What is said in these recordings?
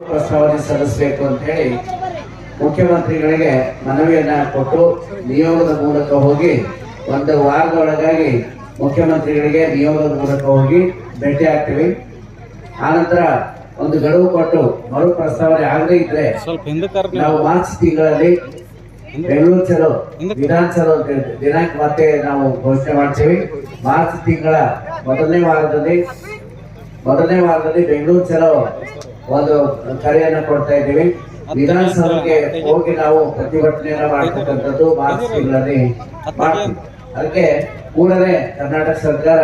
ಪ್ರಸ್ತಾವನೆ ಸಲ್ಲಿಸಬೇಕು ಅಂತ ಹೇಳಿ ಮುಖ್ಯಮಂತ್ರಿಗಳಿಗೆ ಮನವಿಯನ್ನ ಕೊಟ್ಟು ನಿಯೋಗದ ಮೂಲಕ ಹೋಗಿ ಒಂದು ವಾರದೊಳಗಾಗಿ ಮುಖ್ಯಮಂತ್ರಿಗಳಿಗೆ ನಿಯೋಗದ ಮೂಲಕ ಹೋಗಿ ಭೇಟಿ ಆಗ್ತೀವಿ ಆನಂತರ ಒಂದು ಗಡುವು ಕೊಟ್ಟು ಮರು ಪ್ರಸ್ತಾವನೆ ಆಗದೇ ಇದ್ರೆ ನಾವು ಮಾರ್ಚ್ ತಿಂಗಳಲ್ಲಿ ಬೆಂಗಳೂರು ಚಲೋ ವಿಧಾನಸಭಾ ಅಂತ ಹೇಳ್ತೀವಿ. ದಿನಾಂಕ ಮತ್ತೆ ನಾವು ಘೋಷಣೆ ಮಾಡ್ತೀವಿ ಮಾರ್ಚ್ ತಿಂಗಳ ಮೊದಲನೇ ವಾರದಲ್ಲಿ ಮೊದಲನೇ ವಾರದಲ್ಲಿ ಬೆಂಗಳೂರು ಚಲೋ ಒಂದು ಕರೆಯನ್ನು ಕೊಡ್ತಾ ಇದ್ದೀವಿ. ವಿಧಾನಸಭೆಗೆ ಹೋಗಿ ನಾವು ಪ್ರತಿಭಟನೆಯನ್ನ ಮಾಡ್ತಕ್ಕಂಥದ್ದು ಮಾರ್ಚ್ ತಿಂಗಳಲ್ಲಿ ಅದಕ್ಕೆ ಕೂಡಲೇ ಕರ್ನಾಟಕ ಸರ್ಕಾರ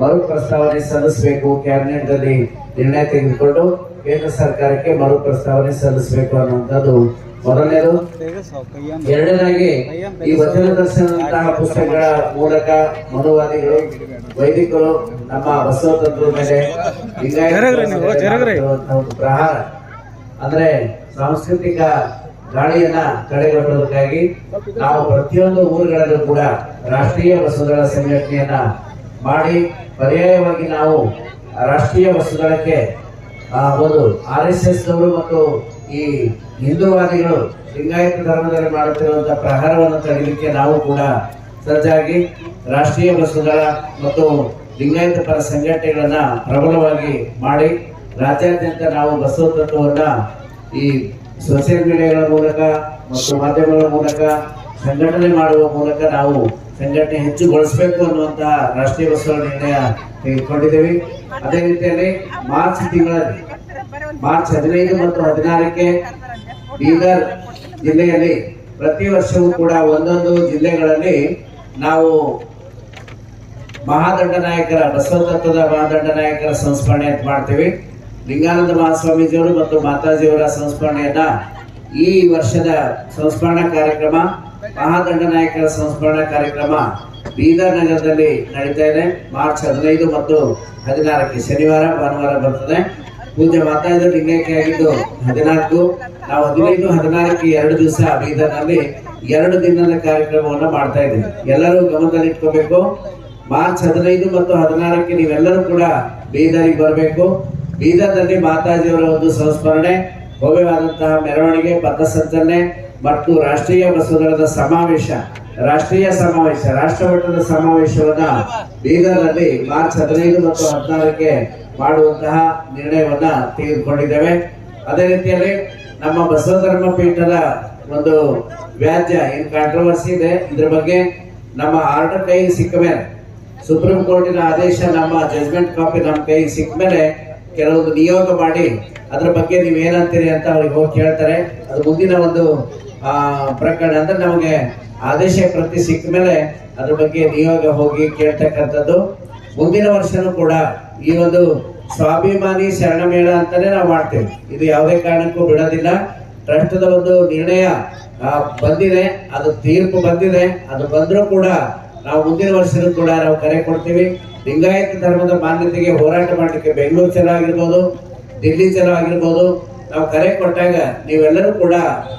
ಮರು ಪ್ರಸ್ತಾವನೆ ಸಲ್ಲಿಸಬೇಕು ಕ್ಯಾಬಿನೆಟ್ ಅಲ್ಲಿ ನಿರ್ಣಯ ತೆಗೆದುಕೊಂಡು ಕೇಂದ್ರ ಸರ್ಕಾರಕ್ಕೆ ಮರು ಪ್ರಸ್ತಾವನೆ ಸಲ್ಲಿಸಬೇಕು ಅನ್ನುವಂಥದ್ದು ಮೊದಲನೇದು ಎರಡನೇದಾಗಿ ಈ ವಚನ ದರ್ಶನದಂತಹ ಪುಸ್ತಕಗಳ ಮೂಲಕ ಮನುವಾದಿಗಳು ವೈದಿಕರು ನಮ್ಮ ಬಸವ ತತ್ವದ ಮೇಲೆ ಪ್ರಹಾರ. ಅಂದ್ರೆ ಸಾಂಸ್ಕೃತಿಕ ಗಾಳಿಯನ್ನ ತಡೆಗಟ್ಟುವುದಕ್ಕಾಗಿ ನಾವು ಪ್ರತಿಯೊಂದು ಊರುಗಳಲ್ಲೂ ಕೂಡ ರಾಷ್ಟ್ರೀಯ ವಸ್ತುಗಳ ಸಂಘಟನೆಯನ್ನ ಮಾಡಿ ಪರ್ಯಾಯವಾಗಿ ನಾವು ರಾಷ್ಟ್ರೀಯ ಬಸವಗಳಕ್ಕೆ ಆ, ಒಂದು ಆರ್ ಎಸ್ ಎಸ್ ನವರು ಮತ್ತು ಈ ಹಿಂದೂವಾದಿಗಳು ಲಿಂಗಾಯತ ಧರ್ಮದಲ್ಲಿ ಮಾಡುತ್ತಿರುವಂತಹ ಪ್ರಹಾರವನ್ನು ತಡೆಯಲಿಕ್ಕೆ ನಾವು ಕೂಡ ಸಜ್ಜಾಗಿ ರಾಷ್ಟ್ರೀಯ ಬಸ್ಸುಗಳ ಮತ್ತು ಲಿಂಗಾಯತ ಪರ ಸಂಘಟನೆಗಳನ್ನ ಪ್ರಬಲವಾಗಿ ಮಾಡಿ ರಾಜ್ಯಾದ್ಯಂತ ನಾವು ಬಸವ ತತ್ವವನ್ನ ಈ ಸೋಷಿಯಲ್ ಮೀಡಿಯಾಗಳ ಮೂಲಕ ಮತ್ತು ಮಾಧ್ಯಮಗಳ ಮೂಲಕ ಸಂಘಟನೆ ಮಾಡುವ ಮೂಲಕ ನಾವು ಸಂಘಟನೆ ಹೆಚ್ಚುಗೊಳಿಸಬೇಕು ಅನ್ನುವಂತಹ ರಾಷ್ಟ್ರೀಯ ಬಸವ ನಿರ್ಣಯ ತೆಗೆದುಕೊಂಡಿದ್ದೇವೆ. ಅದೇ ರೀತಿಯಲ್ಲಿ ಮಾರ್ಚ್ ತಿಂಗಳಲ್ಲಿ, ಮಾರ್ಚ್ ಹದಿನೈದು ಮತ್ತು ಹದಿನಾರಕ್ಕೆ ಬೀದರ್ ಜಿಲ್ಲೆಯಲ್ಲಿ ಪ್ರತಿ ವರ್ಷವೂ ಕೂಡ ಒಂದೊಂದು ಜಿಲ್ಲೆಗಳಲ್ಲಿ ನಾವು ಮಹಾದಂಡ ನಾಯಕರ, ಬಸವ ತತ್ವದ ಮಹಾದಂಡ ನಾಯಕರ ಸಂಸ್ಮರಣೆ ಮಾಡ್ತೀವಿ. ಲಿಂಗಾನಂದ ಮಹಾಸ್ವಾಮೀಜಿಯವರು ಮತ್ತು ಮಾತಾಜಿಯವರ ಸಂಸ್ಮರಣೆಯನ್ನ ಈ ವರ್ಷದ ಸಂಸ್ಮರಣಾ ಕಾರ್ಯಕ್ರಮ, ಮಹಾದಂಡ ನಾಯಕರ ಸಂಸ್ಮರಣಾ ಕಾರ್ಯಕ್ರಮ ಬೀದರ್ ನಗರದಲ್ಲಿ ನಡೀತಾ ಇದೆ. ಮಾರ್ಚ್ ಹದಿನೈದು ಮತ್ತು ಹದಿನಾರಕ್ಕೆ ಶನಿವಾರ, ಭಾನುವಾರ ಬರ್ತದೆ. ಪೂಜೆ ಮಾತಾಜಿದ ಲಿಂಗಕ್ಕೆ ಆಗಿದ್ದು ಹದಿನಾಲ್ಕು. ನಾವು ಹದಿನೈದು ಹದಿನಾಲ್ಕು ಎರಡು ದಿವಸ ಬೀದರ್ನಲ್ಲಿ ಎರಡು ದಿನದ ಕಾರ್ಯಕ್ರಮವನ್ನು ಮಾಡ್ತಾ ಇದ್ದೀವಿ. ಎಲ್ಲರೂ ಗಮನದಲ್ಲಿಟ್ಕೋಬೇಕು ಮಾರ್ಚ್ ಹದಿನೈದು ಮತ್ತು ಹದಿನಾರಕ್ಕೆ ನೀವೆಲ್ಲರೂ ಕೂಡ ಬೀದರಿಗೆ ಬರಬೇಕು. ಬೀದರ್ನಲ್ಲಿ ಮಾತಾಜಿಯವರ ಒಂದು ಸಂಸ್ಮರಣೆ. ಭವ್ಯವಾದಂತಹ ಮೆರವಣಿಗೆ, ಪಥಸಂಚಲನೆ ಮತ್ತು ರಾಷ್ಟ್ರೀಯ ಬಸವದಳದ ಸಮಾವೇಶ, ರಾಷ್ಟ್ರೀಯ ಸಮಾವೇಶ ರಾಷ್ಟ್ರ ಮಟ್ಟದ ಸಮಾವೇಶವನ್ನ ಬೀದರ್ನಲ್ಲಿ ಮಾರ್ಚ್ ಹದಿನೈದು ಮತ್ತು ಹದಿನಾರಕ್ಕೆ ಮಾಡುವಂತಹ ನಿರ್ಣಯವನ್ನ ತೆಗೆದುಕೊಂಡಿದ್ದೇವೆ. ಅದೇ ರೀತಿಯಲ್ಲಿ ನಮ್ಮ ಬಸವ ಧರ್ಮ ಪೀಠದ ಒಂದು ವ್ಯಾಜ್ಯ, ಏನ್ ಕಾಂಟ್ರವರ್ಸಿ ಇದೆ, ಇದ್ರ ಬಗ್ಗೆ ನಮ್ಮ ಆರ್ಡರ್ ಕೈ ಸಿಕ್ಕ ಮೇಲೆ, ಸುಪ್ರೀಂ ಕೋರ್ಟಿನ ಆದೇಶ, ನಮ್ಮ ಜಜ್ಮೆಂಟ್ ಕಾಪಿ ನಮ್ಮ ಕೈ ಸಿಕ್ಕ ಮೇಲೆ ಕೆಲವೊಂದು ನಿಯೋಗ ಮಾಡಿ ಅದ್ರ ಬಗ್ಗೆ ನೀವು ಏನಂತೀರಿ ಅಂತ ಅವ್ರಿಗೆ ಹೋಗಿ ಕೇಳ್ತಾರೆ. ಅದು ಮುಂದಿನ ಒಂದು ಪ್ರಕರಣ ಅಂದ್ರೆ ನಮಗೆ ಆದೇಶ ಪ್ರತಿ ಸಿಕ್ಕ ಮೇಲೆ ಅದ್ರ ಬಗ್ಗೆ ನಿಯೋಗ ಹೋಗಿ ಕೇಳ್ತಕ್ಕಂಥದ್ದು. ಮುಂದಿನ ವರ್ಷನೂ ಕೂಡ ಈ ಒಂದು ಸ್ವಾಭಿಮಾನಿ ಶರಣ ಮೇಳ ಅಂತಾನೆ ನಾವು ಮಾಡ್ತೇವೆ. ಇದು ಯಾವುದೇ ಕಾರಣಕ್ಕೂ ಬಿಡೋದಿಲ್ಲ. ಟ್ರಸ್ಟದ ಒಂದು ನಿರ್ಣಯ ಬಂದಿದೆ. ಅದು ತೀರ್ಪು ಬಂದಿದೆ. ಅದು ಬಂದರೂ ಕೂಡ ನಾವು ಮುಂದಿನ ವರ್ಷನೂ ಕೂಡ ನಾವು ಕರೆ ಕೊಡ್ತೀವಿ. ಲಿಂಗಾಯತ ಧರ್ಮದ ಮಾನ್ಯತೆಗೆ ಹೋರಾಟ ಮಾಡಲಿಕ್ಕೆ ಬೆಂಗಳೂರು ಚಲೋ ಆಗಿರ್ಬೋದು ದಿಲ್ಲಿ ಆಗಿರ್ಬೋದು ನಾವು ಕರೆ ಕೊಟ್ಟಾಗ ನೀವೆಲ್ಲರೂ ಕೂಡ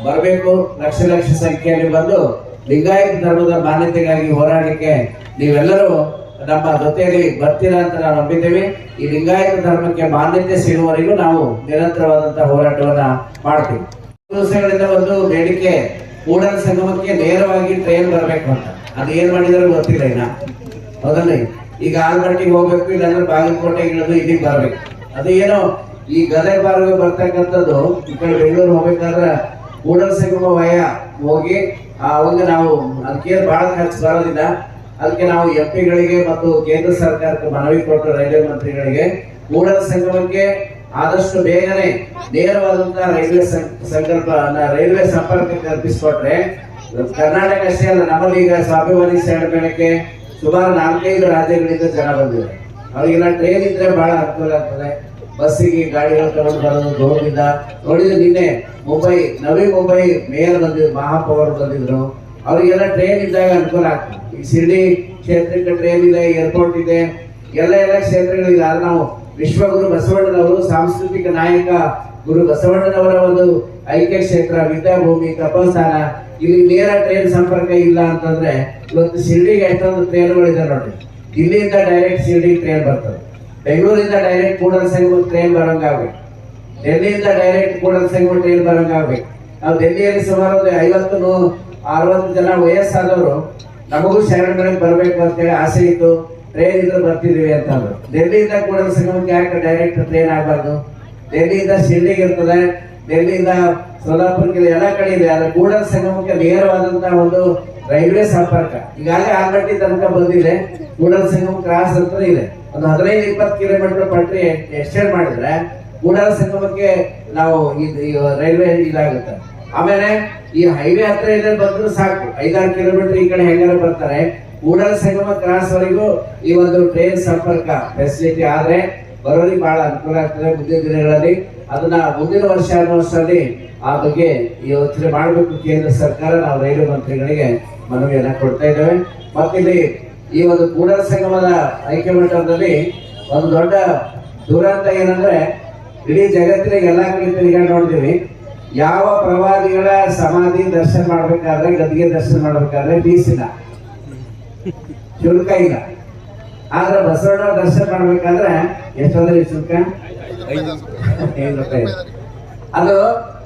ಬರಬೇಕು. ಲಕ್ಷ ಲಕ್ಷ ಸಂಖ್ಯೆಯಲ್ಲಿ ಬಂದು ಲಿಂಗಾಯತ ಧರ್ಮದ ಮಾನ್ಯತೆಗಾಗಿ ಹೋರಾಡಲಿಕ್ಕೆ ನೀವೆಲ್ಲರೂ ನಮ್ಮ ಜೊತೆಯಲ್ಲಿ ಬರ್ತೀರಾ ಅಂತ ನಾವು ನಂಬಿದ್ದೇವೆ. ಈ ಲಿಂಗಾಯತ ಧರ್ಮಕ್ಕೆ ಮಾನ್ಯತೆ ಸಿಗುವವರೆಗೂ ನಾವು ನಿರಂತರವಾದಂತಹ ಹೋರಾಟವನ್ನ ಮಾಡ್ತೀವಿ. ದಿವಸಗಳಿಂದ ಒಂದು ಬೇಡಿಕೆ, ಕೂಡಲ ಸಂಗಮಕ್ಕೆ ನೇರವಾಗಿ ಟ್ರೈನ್ ಬರಬೇಕು ಅಂತ. ಅದು ಏನ್ ಮಾಡಿದಾರೆ ಗೊತ್ತಿಲ್ಲ ಇನ್ನ. ಹೌದಲ್ಲ ಈಗ ಆಲ್ಮಟ್ಟಿಗೆ ಹೋಗ್ಬೇಕು, ಇಲ್ಲಾಂದ್ರೆ ಬಾಗಲಕೋಟೆ ಇಳಿದು ಇಲ್ಲಿಗೆ ಬರ್ಬೇಕು. ಅದು ಏನೋ ಈ ಗದೆ ಬಾರ್ಗ ಬರ್ತಕ್ಕಂಥದ್ದು, ಈ ಕಡೆ ಬೆಂಗಳೂರು ಹೋಗ್ಬೇಕಾದ್ರೆ ಕೂಡಲ ಸಂಗಮ ವಯ ಹೋಗಿ ಅವಾಗ ನಾವು ಅದಕ್ಕೆ ಬಹಳ ಖರ್ಚು ಬರೋದಿಲ್ಲ. ಅದಕ್ಕೆ ನಾವು ಎಂ ಪಿಗಳಿಗೆ ಮತ್ತು ಕೇಂದ್ರ ಸರ್ಕಾರಕ್ಕೆ ಮನವಿ ಕೊಟ್ಟು ರೈಲ್ವೆ ಮಂತ್ರಿಗಳಿಗೆ ಕೂಡಲ ಸಂಗಮಕ್ಕೆ ಆದಷ್ಟು ಬೇಗನೆ ನೇರವಾದಂತಹ ರೈಲ್ವೆ ಸಂಕಲ್ಪ ರೈಲ್ವೆ ಸಂಪರ್ಕ ಕಲ್ಪಿಸಿಕೊಟ್ರೆ, ಕರ್ನಾಟಕ ಅಷ್ಟೇ ಅಲ್ಲ, ನಮ್ಮಲ್ಲಿ ಈಗ ಸ್ವಾಭಿಮಾನಿ ಮೇಳಕ್ಕೆ ಸುಮಾರು ನಾಲ್ಕೈದು ರಾಜ್ಯಗಳಿಂದ ಜನ ಬಂದಿದ್ದಾರೆ. ಅವರಿಗೆಲ್ಲ ಟ್ರೈನ್ ಇದ್ರೆ ಬಹಳ ಅನುಕೂಲ ಆಗ್ತದೆ. ಬಸ್ಸಿಗೆ ಗಾಡಿಗಳು ತಗೊಂಡು ಬರೋದು ದೂರದಿಂದ. ನೋಡಿದ್ರೆ ನಿನ್ನೆ ಮುಂಬೈ ನವಿ ಮುಂಬೈ ಮೇಯರ್ ಬಂದಿದ್ರು, ಮಹಾಪೌರ್ ಬಂದಿದ್ರು. ಅವರಿಗೆಲ್ಲ ಟ್ರೈನ್ ಇದ್ದಾಗ ಅನುಕೂಲ ಆಗ್ತದೆ. ಈ ಶಿರ್ಡಿ ಕ್ಷೇತ್ರಕ್ಕೆ ಟ್ರೈನ್ ಇದೆ ಏರ್ಪೋರ್ಟ್ ಇದೆ. ಎಲ್ಲ ಎಲ್ಲ ಕ್ಷೇತ್ರಗಳಿದೆ ಆದ್ರೆ ನಾವು ವಿಶ್ವಗುರು ಬಸವಣ್ಣನವರು, ಸಾಂಸ್ಕೃತಿಕ ನಾಯಕ ಗುರು ಬಸವಣ್ಣನವರ ಒಂದು ಐಕ್ಯ ಕ್ಷೇತ್ರ ವಿದ್ಯಾಭೂಮಿ ತಪಸ್ಥಾನ ಇಲ್ಲಿ ನೇರ ಟ್ರೈನ್ ಸಂಪರ್ಕ ಇಲ್ಲ ಅಂತಂದ್ರೆ ಇವತ್ತು ಶಿರ್ಡಿಗೆ ಎಷ್ಟೊಂದು ಟ್ರೈನ್ಗಳಿದೆ ನೋಡಿ. ಇಲ್ಲಿಂದ ಡೈರೆಕ್ಟ್ ಶಿರ್ಡಿಗೆ ಟ್ರೈನ್ ಬರ್ತದೆ. ಬೆಂಗಳೂರಿಂದ ಡೈರೆಕ್ಟ್ ಕೂಡಲ್ ಸಂಗಮ ಟ್ರೈನ್ ಬರಂಗಾಗ್ಬೇಕು. ಡೆಲ್ಲಿಯಿಂದ ಡೈರೆಕ್ಟ್ ಕೂಡಲ್ ಸಂಗಮ ಟ್ರೈನ್ ಬರಂಗಾಗ್ಬೇಕು. ನಾವು ಡೆಲ್ಲಿಯಲ್ಲಿ ಸುಮಾರು ಒಂದು ಐವತ್ತು ಅರವತ್ತು ಜನ ವಯಸ್ಸಾದವರು ನಮಗೂ ಶರಣ ಬರಬೇಕು ಅಂತ ಅಂತೇಳಿ ಆಸೆ ಇತ್ತು. ಟ್ರೈನ್ ಇದ್ರೆ ಬರ್ತಿದೀವಿ ಅಂತಂದ್ರು. ಡೆಲ್ಲಿಯಿಂದ ಕೂಡಲ್ ಸಂಗಮಕ್ಕೆ ಯಾಕೆ ಡೈರೆಕ್ಟ್ ಟ್ರೈನ್ ಆಗಬಾರ್ದು? ಡೆಲ್ಲಿಯಿಂದ ಶಿರ್ಡಿಗೆ ಇರ್ತದೆ. ಡೆಲ್ಲಿಯಿಂದ ಸೋಲಾಪುರಕ್ಕೆ ಎಲ್ಲ ಕಡೆ ಇದೆ, ಆದ್ರೆ ಕೂಡ ಸಂಗಮಕ್ಕೆ ನೇರವಾದಂತಹ ಒಂದು ರೈಲ್ವೆ ಸಂಪರ್ಕ. ಈಗಾಗಲೇ ಆಲ್ರೆಡಿ ತನಕ ಬಂದಿದೆ ಕೂಡ ಸಂಗಮ ಕ್ರಾಸ್ ಅಂತ ಇದೆ. ಒಂದು ಹದಿನೈದು, ಇಪ್ಪತ್ತು ಕಿಲೋಮೀಟರ್ ಪಟ್ರಿ ಎಕ್ಸ್ಟೆಂಡ್ ಮಾಡಿದ್ರೆ ಕೂಡಲ ಸಂಗಮಕ್ಕೆ ನಾವು ರೈಲ್ವೆ ಇದಾಗುತ್ತೆ. ಆಮೇಲೆ ಈ ಹೈವೇ ಹತ್ರ ಇದೆ ಬಂದ್ರು ಸಾಕು. ಐದಾರು ಕಿಲೋಮೀಟರ್ ಈ ಕಡೆ ಹೆಂಗಾರ ಬರ್ತಾರೆ. ಕೂಡಲ ಸಂಗಮ ಕ್ರಾಸ್ ವರೆಗೂ ಈ ಒಂದು ಟ್ರೈನ್ ಸಂಪರ್ಕ ಫೆಸಿಲಿಟಿ ಆದ್ರೆ ಬರೋರಿಗೆ ಬಹಳ ಅನುಕೂಲ ಆಗ್ತದೆ ಮುಂದಿನ ದಿನಗಳಲ್ಲಿ. ಅದನ್ನ ಮುಂದಿನ ವರ್ಷ ಅನ್ನೋ ವರ್ಷದಲ್ಲಿ ಆ ಬಗ್ಗೆ ಯೋಚನೆ ಮಾಡಬೇಕು ಕೇಂದ್ರ ಸರ್ಕಾರ. ನಾವು ರೈಲ್ವೆ ಮಂತ್ರಿಗಳಿಗೆ ಮನವಿಯನ್ನ ಕೊಡ್ತಾ ಇದ್ದೇವೆ. ಮತ್ತಿಲ್ಲಿ ಈ ಒಂದು ಕೂಡ ಸಂಗಮದ ಐಕ್ಯಮಟ್ಟದಲ್ಲಿ ಒಂದು ದೊಡ್ಡ ದುರಂತ ಏನಂದ್ರೆ, ಇಡೀ ಜಗತ್ತಿನ ಎಲ್ಲಾ ಕಡೆ ತಿರುಗಾಡಿ ನೋಡ್ತೀವಿ. ಯಾವ ಪ್ರವಾದಿಗಳ ಸಮಾಧಿ ದರ್ಶನ ಮಾಡ್ಬೇಕಾದ್ರೆ ಗದ್ಗೆ ದರ್ಶನ ಮಾಡ್ಬೇಕಾದ್ರೆ ಬೀಸಿಲ್ಲ ಶುಲ್ಕ ಇಲ್ಲ. ಆದ್ರೆ ಬಸವಣ್ಣ ದರ್ಶನ ಮಾಡ್ಬೇಕಾದ್ರೆ ಎಷ್ಟಂದ್ರೆ ಶುಲ್ಕ? ಅದು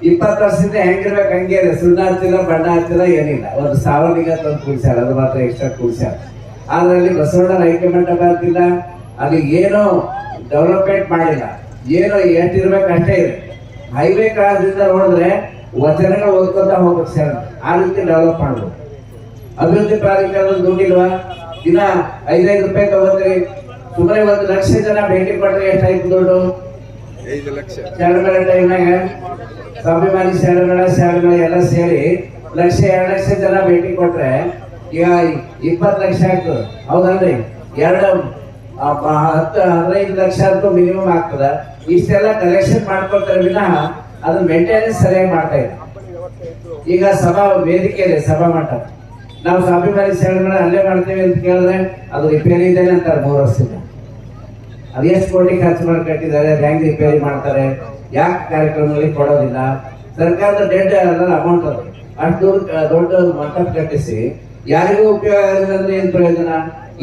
ಇಪ್ಪತ್ತು ವರ್ಷದಿಂದ ಹೆಂಗಿರ್ಬೇಕು, ಹಂಗೆ ಇದೆ. ಸುಣ್ಣ ಹಚ್ಚಿಲ್ಲ ಬಣ್ಣ ಹಚ್ಚಿಲ್ಲ ಏನಿಲ್ಲ. ಒಂದು ಸಾವರ್ಣಿಗ ತಂದು ಕುಡಿಸ್ಯಾರ. ಅದು ಮಾತ್ರ ಎಕ್ಸ್ಟ್ರಾ ಕೂಡ್ಸ್ಯಾರ. ಅದರಲ್ಲಿ ಬಸವಣ್ಣನ ಐಕ್ಯ ಬರ್ತಿಲ್ಲ ಅಲ್ಲಿ ಏನೋ ಡೆವಲಪ್ಮೆಂಟ್ ಮಾಡಿಲ್ಲ. ಏನೋ ಎಷ್ಟಿರ್ಬೇಕು ಅಷ್ಟೇ ಇದೆ. ಹೈವೇ ಕಾಲದಿಂದ ನೋಡಿದ್ರೆ ವಚನಗಳು ಓದ್ಕೊಂತ ಹೋಗ್ಬೇಕು ಸರ್ ಆ ರೀತಿ ಡೆವಲಪ್ ಮಾಡ್ಬೋದು. ಅಭಿವೃದ್ಧಿ ಪ್ರಾಧಿಕಾರದ ದುಡ್ಡಿಲ್ವಾ? ದಿನ ಐದೈದು ರೂಪಾಯಿ ತಗೋತೀರಿ. ಸುಮ್ಮನೆ ಒಂದು ಲಕ್ಷ ಜನ ಭೇಟಿ ಕೊಟ್ರೆ ಎಷ್ಟಾಯ್ತು ದುಡ್ಡು? ಟೈಮ್ನಾಗ ಸ್ವಾಭಿಮಾನಿ ಶಾಲೆಗಳ ಶಾಲೆಗಳ ಎಲ್ಲ ಸೇರಿ ಲಕ್ಷ, ಎರಡು ಲಕ್ಷ ಜನ ಭೇಟಿ ಕೊಟ್ರೆ ಈಗ ಇಪ್ಪತ್ತು ಲಕ್ಷ ಆಗ್ತದೆ ಹೌದಲ್ರಿ? ಎರಡು ಹತ್ತು, ಹದಿನೈದು ಲಕ್ಷ ಅಂತೂ ಮಿನಿಮಮ್ ಆಗ್ತದ. ಇಷ್ಟೆಲ್ಲ ಕಲೆಕ್ಷನ್ ಮಾಡ್ಕೊಳ್ತಾರೆ ವಿನಃ ಅದನ್ನ ಮೇಂಟೆನೆನ್ಸ್ ಸರಿಯಾಗಿ ಮಾಡ್ತಾ ಇದೆ ಈಗ ಸಭಾ ವೇದಿಕೆ ಇದೆ, ಸಭಾ ಮಂಟಪ. ನಾವು ಸ್ವಾಭಿಮಾನಿ ಶರಣಗಳ ಅಲ್ಲೇ ಮಾಡ್ತೇವೆ ಅಂತ ಕೇಳಿದ್ರೆ ಅದು ರಿಪೇರಿ ಇದೆ ಅಂತಾರೆ ಮೂರು ವರ್ಷದಿಂದ. ಅದು ಕೋಟಿ ಖರ್ಚು ಮಾಡಿ ಕಟ್ಟಿದ್ದಾರೆ ಬ್ಯಾಂಕ್ ರಿಪೇರಿ ಮಾಡ್ತಾರೆ, ಯಾಕೆ ಕಾರ್ಯಕ್ರಮದಲ್ಲಿ ಕೊಡೋದಿಲ್ಲ? ಸರ್ಕಾರದ ಡೆಡ್ ಅಮೌಂಟ್ ಅದು. ಅಷ್ಟು ದೊಡ್ಡ ಮಟ್ಟ ಕಟ್ಟಿಸಿ, ಯಾರಿಗೂ ಉಪಯೋಗ ಆಗಿದೆ ಏನು ಪ್ರಯೋಜನ?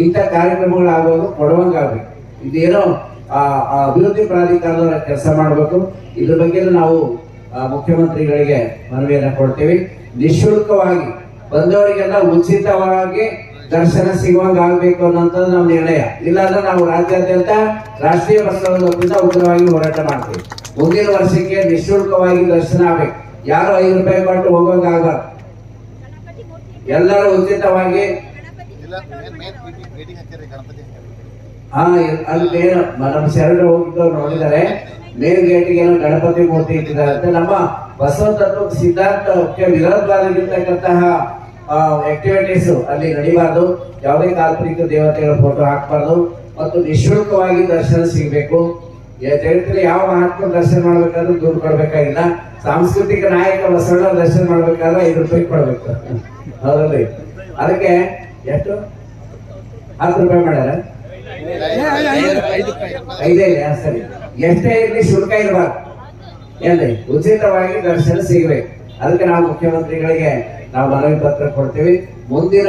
ಇಂಥ ಕಾರ್ಯಕ್ರಮಗಳು ಕೊಡುವಂಗಾಗಬೇಕು. ಇದೇನೋ ಅಭಿವೃದ್ಧಿ ಪ್ರಾಧಿಕಾರದವರ ಕೆಲಸ ಮಾಡಬೇಕು. ಇದ್ರ ಬಗ್ಗೆ ನಾವು ಮುಖ್ಯಮಂತ್ರಿಗಳಿಗೆ ಮನವಿಯನ್ನು ಕೊಡ್ತೀವಿ. ನಿಶುಲ್ಕವಾಗಿ ಬಂದವರಿಗೆಲ್ಲ ಉಚಿತವಾಗಿ ದರ್ಶನ ಸಿಗುವಂಗ ಆಗ್ಬೇಕು ಅನ್ನೋಂಥದ್ದು ನಮ್ಮ ನಿರ್ಣಯ. ಇಲ್ಲಾಂದ್ರೆ ನಾವು ರಾಜ್ಯಾದ್ಯಂತ ರಾಷ್ಟ್ರೀಯ ವತಿಯಿಂದ ಉಗ್ರವಾಗಿ ಹೋರಾಟ ಮಾಡ್ತೀವಿ. ಮುಂದಿನ ವರ್ಷಕ್ಕೆ ನಿಶುಲ್ಕವಾಗಿ ದರ್ಶನ ಆಗ್ಬೇಕು. ಯಾರು ಐದು ರೂಪಾಯಿ ಕೊಟ್ಟು ಹೋಗೋಂಗಾಗ ಎಲ್ಲರೂ ಉಚಿತವಾಗಿ ಮೇನ್ ಮೇನ್ ಹಾ ಅಲ್ಲಿ ನಮ್ಮ ಶರಣರು ಹೋಗಿದ್ದವ್ರು ನೋಡಿದರೆ ಮೇಲ್ ಗೇಟ್ಗೆ ಏನೋ ಗಣಪತಿ ಮೂರ್ತಿ ಇಟ್ಟಿದ್ದಾರೆ ಅಂತ. ನಮ್ಮ ಬಸವ ತತ್ವ ಸಿದ್ಧಾಂತಕ್ಕೆ ವಿರೋಧವಾಗಿರ್ತಕ್ಕಂತಹ ಆಕ್ಟಿವಿಟೀಸ್ ಅಲ್ಲಿ ನಡಿಬಾರ್ದು. ಯಾವುದೇ ಕಾಲ್ಪನಿಕ ದೇವತೆಗಳ ಫೋಟೋ ಹಾಕ್ಬಾರ್ದು. ಮತ್ತು ನಿಶುಲ್ಕವಾಗಿ ದರ್ಶನ ಸಿಗಬೇಕು. ಜಗತ್ತಿನ ಯಾವ ಮಹಾತ್ಮ ದರ್ಶನ ಮಾಡ್ಬೇಕಾದ್ರೂ ದುಡ್ಡು ಕೊಡ್ಬೇಕಾಗಿಲ್ಲ. ಸಾಂಸ್ಕೃತಿಕ ನಾಯಕ ಬಸವಣ್ಣ ದರ್ಶನ ಮಾಡ್ಬೇಕಾದ್ರೆ ಐದು ರೂಪಾಯಿ ಕೊಡ್ಬೇಕು. ಹೌದಲ್ರಿ? ಅದಕ್ಕೆ ಎಷ್ಟು? ಹತ್ತು ರೂಪಾಯಿ ಮಾಡ್ಯಾರ? ಐದೇ ಸರಿ. ಎಷ್ಟೇ ಇರಲಿ ಶುಲ್ಕ ಇರಬಾರ್ದು. ಏನ್ರಿ? ಉಚಿತವಾಗಿ ದರ್ಶನ ಸಿಗಬೇಕು. ಅದಕ್ಕೆ ನಾವು ಮುಖ್ಯಮಂತ್ರಿಗಳಿಗೆ ನಾವು ಮನವಿ ಪತ್ರ ಕೊಡ್ತೀವಿ. ಮುಂದಿನ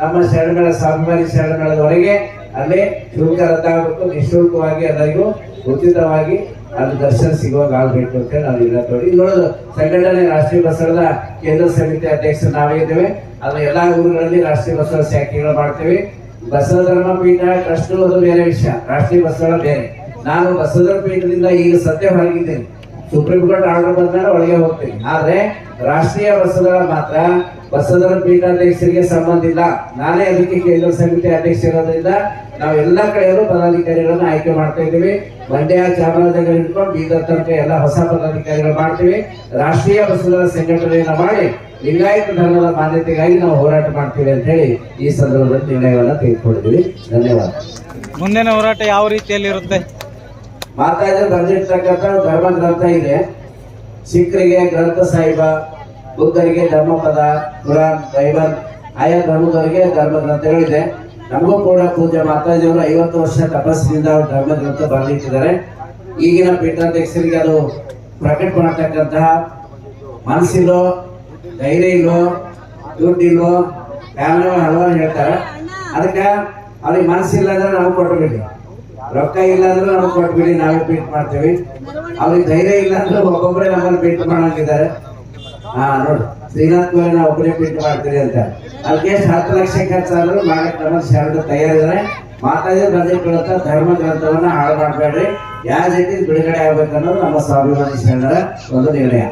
ನಮ್ಮ ಶರಣಗಳ ಸ್ವಾಭಿಮಾನಿ ಶರಣಗಳವರೆಗೆ ಅಲ್ಲಿ ಶುಲ್ಕ ರದ್ದಾಗಬೇಕು. ನಿಶುಲ್ಕವಾಗಿ ಎಲ್ಲರಿಗೂ ಉಚಿತವಾಗಿ ಅಲ್ಲಿ ದರ್ಶನ ಸಿಗುವಾಗ ಆಗ್ಬೇಕು ಅಂತ ನಾವು ಇಲ್ಲ ತೋರಿ ನೋಡೋದು ಸಂಘಟನೆ ರಾಷ್ಟ್ರೀಯ ಬಸವದ ಕೇಂದ್ರ ಸಮಿತಿ ಅಧ್ಯಕ್ಷ ನಾವೇ ಇದ್ದೇವೆ. ಅಲ್ಲಿ ಎಲ್ಲಾ ಊರುಗಳಲ್ಲಿ ರಾಷ್ಟ್ರೀಯ ಬಸವ ಶಾಖೆಗಳು ಮಾಡ್ತೇವೆ. ಬಸವ ಧರ್ಮ ಪೀಠ ಟ್ರಸ್ಟ್ ಅದು ಬೇರೆ ವಿಷಯ. ರಾಷ್ಟ್ರೀಯ ಬಸವ ಬೇರೆ. ನಾನು ಬಸವ ಪೀಠದಿಂದ ಈಗ ಸದ್ಯ ಹೊರಗಿದ್ದೇನೆ. ಸುಪ್ರೀಂ ಕೋರ್ಟ್ ಆರ್ಡರ್ ಬಂದಾಗ ಒಳಗೆ ಹೋಗ್ತೀನಿ. ಆದ್ರೆ ರಾಷ್ಟ್ರೀಯ ಬಸ್ಸುಗಳ ಮಾತ್ರ ಬಸ್ಸದರ ಪೀಠಾಧ್ಯಕ್ಷರಿಗೆ ಸಂಬಂಧ ಇಲ್ಲ. ನಾನೇ ಅದಕ್ಕೆ ಕೇಂದ್ರ ಸಮಿತಿ ಅಧ್ಯಕ್ಷ ಇರೋದ್ರಿಂದ ನಾವು ಎಲ್ಲ ಕಡೆಯಲ್ಲೂ ಪದಾಧಿಕಾರಿಗಳನ್ನ ಆಯ್ಕೆ ಮಾಡ್ತಾ ಇದ್ದೀವಿ. ಮಂಡ್ಯ, ಚಾಮರಾಜನಗರ ಇಟ್ಕೊಂಡು ಬೀದರ್ ತನಕ ಎಲ್ಲ ಹೊಸ ಪದಾಧಿಕಾರಿಗಳು ಮಾಡ್ತೀವಿ. ರಾಷ್ಟ್ರೀಯ ಬಸ್ಸುಗಳ ಸಂಘಟನೆಯನ್ನ ಮಾಡಿ ಲಿಂಗಾಯತ ಧರ್ಮದ ಮಾನ್ಯತೆಗಾಗಿ ನಾವು ಹೋರಾಟ ಮಾಡ್ತೀವಿ ಅಂತ ಹೇಳಿ ಈ ಸಂದರ್ಭದಲ್ಲಿ ನಿರ್ಣಯವನ್ನ ತೆಗೆದುಕೊಂಡಿದ್ದೀವಿ. ಧನ್ಯವಾದ. ಮುಂದಿನ ಹೋರಾಟ ಯಾವ ರೀತಿಯಲ್ಲಿ ಇರುತ್ತೆ ಮಾತಾಜಿ ಬರೆದಿರ್ತಕ್ಕಂಥ ಧರ್ಮ ಗ್ರಂಥ ಇದೆ. ಸಿಖ್ರಿಗೆ ಗ್ರಂಥ ಸಾಹಿಬ, ಬುದ್ಧರಿಗೆ ಧರ್ಮಪದ, ಕುರಾನ್, ಬೈಬಲ್, ಆಯಾ ಧರ್ಮದವರಿಗೆ ಧರ್ಮ ಗ್ರಂಥಗಳಿದೆ. ನಮಗೂ ಕೂಡ ಪೂಜೆ ಮಾತಾಜಿಯವರು ಐವತ್ತು ವರ್ಷ ತಪಸ್ಸಿನಿಂದ ಅವ್ರು ಧರ್ಮ ಗ್ರಂಥ ಬರೆದಿಟ್ಟಿದ್ದಾರೆ. ಈಗಿನ ಪೀಠಾಧ್ಯಕ್ಷರಿಗೆ ಅದು ಪ್ರಕಟ ಮಾಡತಕ್ಕಂತಹ ಮನಸ್ಸಿಲ್ಲೋ, ಧೈರ್ಯ ಇಲ್ಲೋ ದುಡ್ಡಿಲ್ಲೋ ಕಾರಣಗಳು ಹಲವಾರು ಹೇಳ್ತಾರೆ. ಅದಕ್ಕೆ ಅವ್ರಿಗೆ ಮನಸ್ಸಿಲ್ಲ ಅಂದ್ರೆ ನಾವು ಕೊಟ್ಬಿಡಿ ರೊಕ್ಕ ಇಲ್ಲ ಅಂದ್ರೆ ನಾವು ಕೊಟ್ಬಿಡಿ ನಾವೇ ಪೀಟ್ ಮಾಡ್ತೀವಿ. ಅವ್ರಿಗೆ ಧೈರ್ಯ ಇಲ್ಲ ಅಂದ್ರೆ ಒಬ್ಬೊಬ್ಬರೇ ನಮ್ಮನ್ನು ಪೇಂಟ್ ಮಾಡಂಗಿದ್ದಾರೆ. ಹಾ, ನೋಡಿ, ಶ್ರೀನಾಥ್ ಕುಮಾರ್ ನಾವು ಒಬ್ಬರೇ ಪೇಂಟ್ ಮಾಡ್ತೀವಿ ಅಂತ. ಅದಕ್ಕೆ ಹತ್ತು ಲಕ್ಷ ಖರ್ಚಾದ್ರು ಮಾಡಕ್ಕೆ ನಮ್ಮ ಶರಣ ತಯಾರಿದ್ದಾರೆ ಮಾತಾಡಿದ್ರೆ ಬರೆದಿಟ್ಕೊಳತ್ತ ಧರ್ಮ ಗ್ರಂಥವನ್ನ ಹಾಳು ಮಾಡಬೇಡ್ರಿ. ಯಾವ ರೀತಿ ಬಿಡುಗಡೆ ಆಗ್ಬೇಕನ್ನೋದು ನಮ್ಮ ಸ್ವಾಭಿಮಾನಿ ಶರಣರ ಒಂದು ನಿರ್ಣಯ.